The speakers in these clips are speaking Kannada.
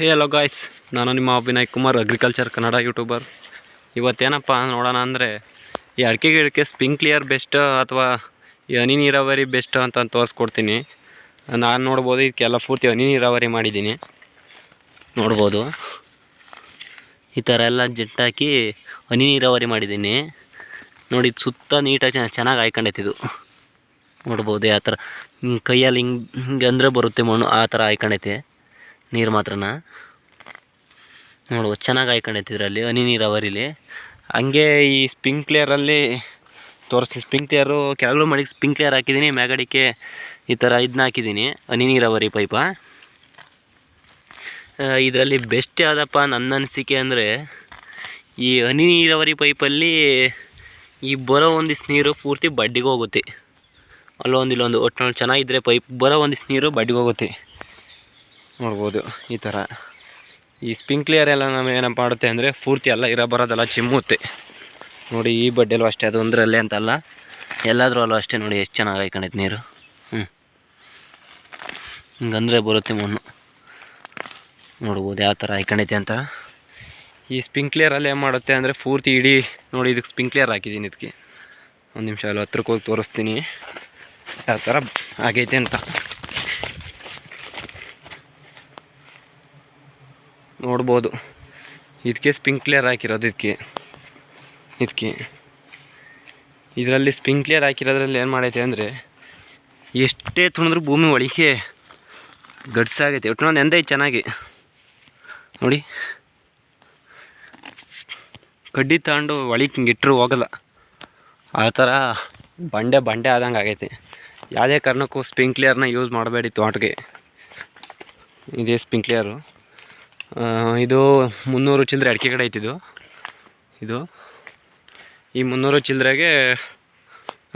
ಹೇ ಹಲೋ ಗಾಯ್ಸ್ ನಾನು ನಿಮ್ಮ ವಿನಯ್ ಕುಮಾರ್ ಅಗ್ರಿಕಲ್ಚರ್ ಕನ್ನಡ ಯೂಟ್ಯೂಬರ್ ಇವತ್ತೇನಪ್ಪ ನೋಡೋಣ ಅಂದರೆ, ಈ ಅಡಿಕೆ ಗಿಡಕ್ಕೆ ಸ್ಪಿಂಕ್ಲಿಯರ್ ಬೆಸ್ಟ್ ಅಥವಾ ಈ ಹನಿ ನೀರಾವರಿ ಬೆಸ್ಟ್ ಅಂತ ತೋರಿಸ್ಕೊಡ್ತೀನಿ. ನಾನು ನೋಡ್ಬೋದು ಇದಕ್ಕೆಲ್ಲ ಪೂರ್ತಿ ಹನಿ ನೀರಾವರಿ ಮಾಡಿದ್ದೀನಿ. ನೋಡ್ಬೋದು. ಈ ಥರ ಎಲ್ಲ ಜೆಟ್ಟಾಕಿ ಹನಿ ನೀರಾವರಿ ಮಾಡಿದ್ದೀನಿ. ನೋಡಿ, ಇದು ಸುತ್ತ ನೀಟಾಗಿ ಚೆನ್ನಾಗಿ ಆಯ್ಕೊಂಡೈತಿದು ನೋಡ್ಬೋದು, ಯಾವ ಥರ ಕೈಯಲ್ಲಿ ಹಿಂಗೆ ಹಿಂಗೆ ಅಂದರೆ ಬರುತ್ತೆ ಮಣ್ಣು, ಆ ಥರ ಹಾಯ್ಕೊಂಡೈತೆ. ನೀರು ಮಾತ್ರನ? ನೋಡುವ, ಚೆನ್ನಾಗಿ ಆಯ್ಕೊಂಡೈತಿ ಇದರಲ್ಲಿ ಹನಿ ನೀರಾವರಿಲಿ. ಹಂಗೆ ಈ ಸ್ಪಿಂಕ್ಲೇರಲ್ಲಿ ತೋರಿಸ್ತೀನಿ. ಸ್ಪಿಂಕ್ಲೇರು ಕೆಳಗಡೆ ಮಾಡಿ ಸ್ಪಿಂಕ್ಲೇರ್ ಹಾಕಿದ್ದೀನಿ ಮ್ಯಾಗಡಿಕೆ ಈ ಥರ ಇದನ್ನ ಹಾಕಿದ್ದೀನಿ ಹನಿ ನೀರಾವರಿ ಪೈಪ. ಇದರಲ್ಲಿ ಬೆಸ್ಟ್ ಯಾವುದಪ್ಪ ನನ್ನ ಅನಿಸಿಕೆ ಅಂದರೆ, ಈ ಹನಿ ನೀರಾವರಿ ಪೈಪಲ್ಲಿ ಈ ಬರೋ ಒಂದಿಷ್ಟು ನೀರು ಪೂರ್ತಿ ಬಡ್ಡಿಗೆ ಹೋಗುತ್ತೆ. ಅಲ್ಲೊಂದು ಇಲ್ಲೊಂದು ಒಟ್ಟಿನಲ್ಲಿ ಚೆನ್ನಾಗಿದ್ದರೆ ಪೈಪ್, ಬರೋ ಒಂದಿಷ್ಟು ನೀರು ಬಡ್ಡಿಗೆ ಹೋಗುತ್ತೆ. ನೋಡ್ಬೋದು, ಈ ಥರ ಈ ಸ್ಪಿಂಕ್ಲಿಯರ್ ಎಲ್ಲ ನಮಗೆ ಏನಪ್ಪ ಮಾಡುತ್ತೆ ಅಂದರೆ ಪೂರ್ತಿ ಎಲ್ಲ ಇರೋ ಬರೋದೆಲ್ಲ ಚಿಮ್ಮುತ್ತೆ. ನೋಡಿ, ಈ ಬಡ್ಡೆಲ್ಲೂ ಅಷ್ಟೇ, ಅದು ಒಂದರಲ್ಲೇ ಅಂತಲ್ಲ. ಎಲ್ಲಾದರೂ ಅಲ್ಲೂ ಅಷ್ಟೇ ನೋಡಿ, ಎಷ್ಟು ಚೆನ್ನಾಗಿ ಹಾಯ್ಕೊಂಡೈತೆ ನೀರು. ಹ್ಞೂ ಹಿಂಗಂದರೆ ಬರುತ್ತೆ ಮಣ್ಣು. ನೋಡ್ಬೋದು, ಯಾವ ಥರ ಹಾಯ್ಕೊಂಡೈತೆ ಅಂತ. ಈ ಸ್ಪಿಂಕ್ಲಿಯರಲ್ಲಿ ಏನು ಮಾಡುತ್ತೆ ಅಂದರೆ ಪೂರ್ತಿ ಇಡೀ, ನೋಡಿ ಇದಕ್ಕೆ ಸ್ಪಿಂಕ್ಲಿಯರ್ ಹಾಕಿದ್ದೀನಿ ಇದಕ್ಕೆ. ಒಂದು ನಿಮಿಷ ಅಲ್ಲಿ ಹತ್ರಕ್ಕೆ ಹೋಗಿ ತೋರಿಸ್ತೀನಿ. ಯಾವ ಥರ ಆಗೈತೆ ಅಂತ. ನೋಡ್ಬೋದು. ಇದಕ್ಕೆ ಸ್ಪಿಂಕ್ಲಿಯರ್ ಹಾಕಿರೋದು ಇದಕ್ಕೆ ಇದಕ್ಕೆ ಇದರಲ್ಲಿ ಸ್ಪಿಂಕ್ಲಿಯರ್ ಹಾಕಿರೋದ್ರಲ್ಲಿ ಏನು ಮಾಡೈತೆ ಅಂದರೆ ಎಷ್ಟೇ ತುಣಿದ್ರೂ ಭೂಮಿ ಒಳಗೆ ಗಡ್ಸಾಗೈತೆ. ಒಟ್ಟಿನೊಂದು ಎಂದೈತೆ ಚೆನ್ನಾಗಿ. ನೋಡಿ. ಕಡ್ಡಿ ತಗೊಂಡು ಒಳಗೆ ಹಿಂಗೆ ಇಟ್ಟರು ಹೋಗಲ್ಲ. ಆ ಥರ ಬಂಡೆ ಬಂಡೆ ಆದಂಗೆ ಆಗೈತೆ. ಯಾವುದೇ ಕಾರಣಕ್ಕೂ ಸ್ಪಿಂಕ್ಲಿಯರ್ನ ಯೂಸ್ ಮಾಡಬೇಡಿ ತೋಟಕ್ಕೆ. ಇದೇ ಸ್ಪಿಂಕ್ಲಿಯರು ಇದು ಮುನ್ನೂರು ಚಿಲ್ಲರೆ ಅಡಿಕೆ ಕಡೆ ಐತಿದು. ಇದು ಈ ಮುನ್ನೂರು ಚಿಲ್ಲರೆಗೆ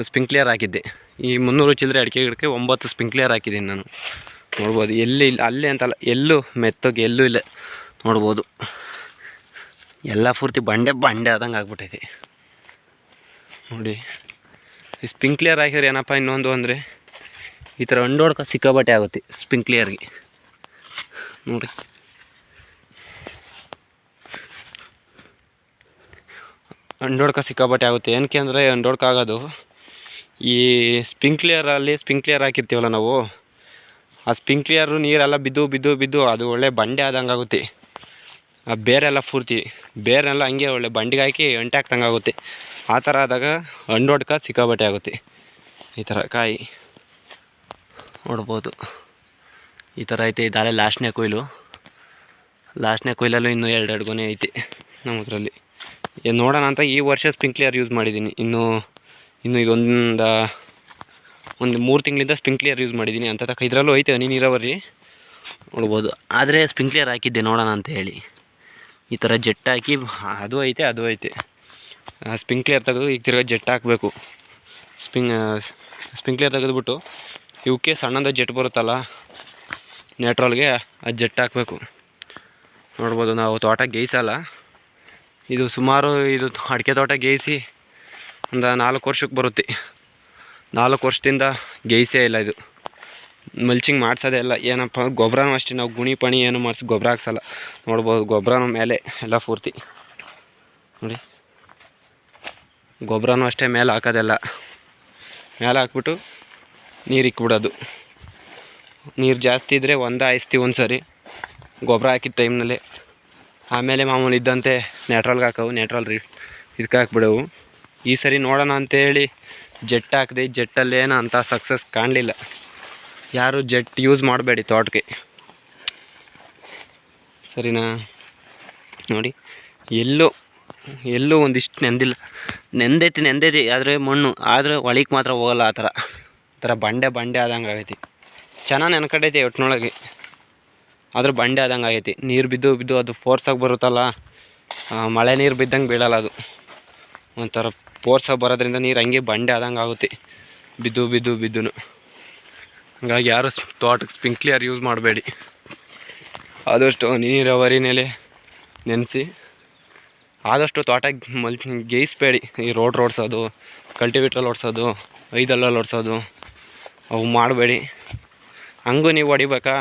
ಸ್ಪಿಂಕ್ಲಿಯರ್ ಹಾಕಿದ್ದೆ. ಈ ಮುನ್ನೂರು ಚಿಲ್ಲರೆ ಅಡಿಕೆ ಗಿಡಕ್ಕೆ ಒಂಬತ್ತು ಸ್ಪಿಂಕ್ಲಿಯರ್ ಹಾಕಿದ್ದೀನಿ ನಾನು. ನೋಡ್ಬೋದು, ಎಲ್ಲಿ ಇಲ್ಲ, ಅಲ್ಲೇ ಅಂತಲ್ಲ ಎಲ್ಲೂ ಮೆತ್ತಗೆ, ಎಲ್ಲೂ ಇಲ್ಲ. ನೋಡ್ಬೋದು. ಎಲ್ಲ ಪೂರ್ತಿ ಬಂಡೆ ಬಂಡೆ ಆದಂಗೆ ಆಗ್ಬಿಟ್ಟೈತಿ. ನೋಡಿ, ಈ ಸ್ಪಿಂಕ್ಲಿಯರ್ ಹಾಕಿದ್ರೆ ಏನಪ್ಪ ಇನ್ನೊಂದು ಅಂದರೆ, ಈ ಥರ ಅಂಡೋಡ್ಕ ಸಿಕ್ಕಾಬಟ್ಟೆ ಆಗುತ್ತೆ ಸ್ಪಿಂಕ್ಲಿಯರ್ಗೆ. ನೋಡಿ. ಅಂಡೋಡ್ಕ ಸಿಕ್ಕಾಪಟ್ಟೆ ಆಗುತ್ತೆ. ಏನಕ್ಕೆ ಅಂದರೆ ಅಂಡೋಡ್ಕ ಆಗೋದು ಈ ಸ್ಪಿಂಕ್ಲಿಯರಲ್ಲಿ ಸ್ಪಿಂಕ್ಲಿಯರ್ ಹಾಕಿರ್ತೀವಲ್ಲ ನಾವು, ಆ ಸ್ಪಿಂಕ್ಲಿಯರು ನೀರೆಲ್ಲ ಬಿದ್ದು ಬಿದ್ದು ಬಿದ್ದು ಅದು ಒಳ್ಳೆ ಬಂಡೆ ಆದಂಗೆ ಆಗುತ್ತೆ. ಆ ಬೇರೆಲ್ಲ ಪೂರ್ತಿ, ಬೇರೆಲ್ಲ ಹಂಗೆ ಒಳ್ಳೆ ಬಂಡಿಗೆ ಹಾಕಿ ಅಂಟೆ ಹಾಕ್ದಂಗೆ ಆಗುತ್ತೆ. ಆ ಥರ ಆದಾಗ ಅಂಡೋಡ್ಕ ಸಿಕ್ಕಾಪಟ್ಟೆ ಆಗುತ್ತೆ. ಈ ಥರ ಕಾಯಿ ನೋಡ್ಬೋದು. ಈ ಥರ ಐತೆ. ಇದಾಳೆ ಲಾಸ್ಟ್ನೇ ಕೊಯ್ಲು. ಲಾಸ್ಟ್ನೇ ಕೊಯ್ಲಲ್ಲೂ ಇನ್ನೂ ಎರಡೆರಡು ಎರಡು ಗೊನೆ ಐತೆ ನಮ್ಮ ಅದರಲ್ಲಿ ನೋಡೋಣ ಅಂತ ಈ ವರ್ಷ ಸ್ಪ್ರಿಂಕ್ಲಿಯರ್ ಯೂಸ್ ಮಾಡಿದ್ದೀನಿ. ಇನ್ನು ಇನ್ನು ಇದೊಂದು ಒಂದು ಮೂರು ತಿಂಗಳಿಂದ ಸ್ಪ್ರಿಂಕ್ಲಿಯರ್ ಯೂಸ್ ಮಾಡಿದ್ದೀನಿ. ಅಂತ ತಕ್ಕ ಇದರಲ್ಲೂ ಐತೆ, ಹನಿ ನೀರಾವರಿ. ನೋಡ್ಬೋದು. ಆದರೆ ಸ್ಪ್ರಿಂಕ್ಲಿಯರ್ ಹಾಕಿದ್ದೆ, ನೋಡೋಣ ಅಂತ ಹೇಳಿ. ಈ ಥರ ಜೆಟ್ ಹಾಕಿ ಅದು ಐತೆ ಅದು ಐತೆ. ಸ್ಪ್ರಿಂಕ್ಲಿಯರ್ ತೆಗೆದು ಈಗ ತಿರ್ಗಾ ಜೆಟ್ ಹಾಕಬೇಕು. ಸ್ಪಿಂಗ್ ಸ್ಪ್ರಿಂಕ್ಲಿಯರ್ ತೆಗೆದುಬಿಟ್ಟು ಇವಕ್ಕೆ ಸಣ್ಣದ ಜೆಟ್ ಬರುತ್ತಲ್ಲ ನೆಟ್ರೋಲ್ಗೆ ಆ ಜೆಟ್ ಹಾಕಬೇಕು. ನೋಡ್ಬೋದು ನಾವು ತೋಟ ಗೇಯ್ಸಲ್ಲ. ಇದು ಸುಮಾರು ಇದು ಅಡಿಕೆ ತೋಟ ಗೇಯಿಸಿ ಒಂದು ನಾಲ್ಕು ವರ್ಷಕ್ಕೆ ಬರುತ್ತೆ. ನಾಲ್ಕು ವರ್ಷದಿಂದ ಗೇಯಿಸೇ ಇಲ್ಲ ಇದು. ಮಲ್ಚಿಂಗ್ ಮಾಡ್ಸೋದೇ ಇಲ್ಲ. ಏನಪ್ಪ ಗೊಬ್ಬರನೂ ಅಷ್ಟೇ, ನಾವು ಗುಣಿ ಪಣಿ ಏನು ಮಾಡಿಸಿ ಗೊಬ್ಬರ ಹಾಕ್ಸಲ್ಲ. ನೋಡ್ಬೋದು ಗೊಬ್ಬರನೂ ಮೇಲೆ ಎಲ್ಲ ಪೂರ್ತಿ. ನೋಡಿ. ಗೊಬ್ಬರನೂ ಅಷ್ಟೇ ಮೇಲೆ ಹಾಕೋದೆಲ್ಲ. ಮೇಲೆ ಹಾಕ್ಬಿಟ್ಟು ನೀರು ಇಕ್ಬಿಡೋದು. ನೀರು ಜಾಸ್ತಿ ಇದ್ದರೆ ಒಂದು ಹಾಯಿಸ್ತೀವಿ ಒಂದು ಸರಿ ಗೊಬ್ಬರ ಹಾಕಿದ ಟೈಮ್ನಲ್ಲಿ ಆಮೇಲೆ ಮಾಮೂಲಿ ಇದ್ದಂತೆ ನ್ಯಾಟ್ರಲ್ಗೆ ಹಾಕವು ನ್ಯಾಟ್ರಲ್ ರೀ. ಇದಕ್ಕೆ ಹಾಕ್ಬಿಡವು. ಈ ಸರಿ ನೋಡೋಣ ಅಂತೇಳಿ ಜೆಟ್ ಹಾಕಿದೆ, ಜೆಟ್ಟಲ್ಲೇನು ಅಂತ ಸಕ್ಸಸ್ ಕಾಣಲಿಲ್ಲ. ಯಾರು ಜೆಟ್ ಯೂಸ್ ಮಾಡಬೇಡಿ ತೋಟಕ್ಕೆ. ಸರಿನಾ? ನೋಡಿ, ಎಲ್ಲೂ ಎಲ್ಲೂ ಒಂದಿಷ್ಟು ನೆಂದಿಲ್ಲ. ನೆಂದೈತಿ ನೆಂದೈತಿ, ಆದರೆ ಮಣ್ಣು, ಆದರೆ ಒಳಗೆ ಮಾತ್ರ ಹೋಗಲ್ಲ ಆ ಥರ. ಆ ಥರ ಬಂಡೆ ಬಂಡೆ ಆದಂಗೆ ಆಗೈತಿ. ಚೆನ್ನಾಗಿ ನೆನ್ಕಂಡೈತಿ ಒಟ್ಟಿನೊಳಗೆ ಆದ್ರೆ ಬಂಡೆ ಆದಂಗೆ ಆಗೈತಿ. ನೀರು ಬಿದ್ದು ಬಿದ್ದು ಅದು ಫೋರ್ಸಾಗಿ ಬರುತ್ತಲ್ಲ ಮಳೆ ನೀರು ಬಿದ್ದಂಗೆ ಬೀಳಲ್ಲ ಅದು. ಒಂಥರ ಫೋರ್ಸಾಗಿ ಬರೋದ್ರಿಂದ ನೀರು ಹಂಗೆ ಬಂಡೆ ಆದಂಗೆ ಆಗುತ್ತೆ. ಬಿದ್ದು ಬಿದ್ದು ಬಿದ್ದು ಹಂಗಾಗಿ ಯಾರು ತೋಟಕ್ಕೆ ಸ್ಪಿಂಕ್ಲಿಯರ್ ಯೂಸ್ ಮಾಡಬೇಡಿ. ಆದಷ್ಟು ನೀರಾವರಿನೇಲೆ ನೆನೆಸಿ. ಆದಷ್ಟು ತೋಟ ಮಲ್ ಗೇಯಿಸ್ಬೇಡಿ. ಈ ರೋಡ್ ರೋಡ್ಸೋದು ಕಲ್ಟಿವೇಟ್ರಲ್ಲಿ ಓಡಿಸೋದು ಐದಲ್ಲಲ್ಲಿ ಓಡಿಸೋದು, ಅವು ಮಾಡಬೇಡಿ. ಹಂಗೂ ನೀವು ಹೊಡಿಬೇಕಾ?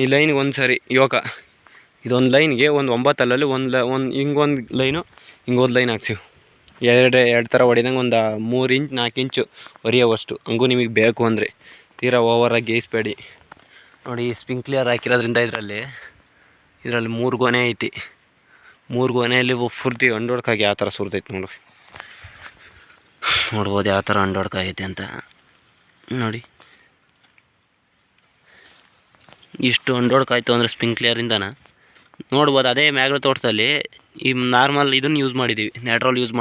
ಈ ಲೈನ್ಗೆ ಒಂದು ಸರಿ ಯೋಗ ಇದೊಂದು ಲೈನ್ಗೆ ಒಂದು ಒಂಬತ್ತಲ್ಲಲ್ಲಿ ಒಂದು ಲ, ಒಂದು ಹಿಂಗೊಂದು ಲೈನು ಹಿಂಗೊಂದು ಲೈನ್ ಹಾಕ್ಸಿವಿ. ಎರಡು ಎರಡು ಥರ ಹೊಡಿದಂಗೆ ಒಂದು ಮೂರು ಇಂಚ್, ನಾಲ್ಕು ಇಂಚು ಹೊರಿಯೋವಷ್ಟು ಹಂಗೂ ನಿಮಗೆ ಬೇಕು ಅಂದರೆ. ತೀರಾ ಓವರಾಗಿ ಗೇಯಿಸ್ಬೇಡಿ ನೋಡಿ ಸ್ಪಿಂಕ್ಲಿಯರ್ ಹಾಕಿರೋದ್ರಿಂದ ಇದರಲ್ಲಿ ಇದರಲ್ಲಿ ಮೂರು ಗೊನೆ ಐತಿ. ಮೂರು ಗೊನೆಯಲ್ಲಿ ಫುರ್ತಿ ಅಂಡೋಡ್ಕಾಗಿ ಯಾವ ಥರ ಸುರಿದೈತೆ ನೋಡು. ನೋಡ್ಬೋದು ಯಾವ ಥರ ಅಂಡೋಡ್ಕಾಗೈತೆ ಅಂತ. ನೋಡಿ. ಇಷ್ಟು ಅಂದ್ರೆ ಅಂದರೆ ಇಂದನ. ನೋಡ್ಬೋದು, ಅದೇ ಮ್ಯಾಗ್ರೋ ತೋಟದಲ್ಲಿ ಈ ನಾರ್ಮಲ್ ಇದನ್ನು ಯೂಸ್ ಮಾಡಿದ್ದೀವಿ ನ್ಯಾಟ್ರಲ್ ಯೂಸ್ ಮಾಡಿ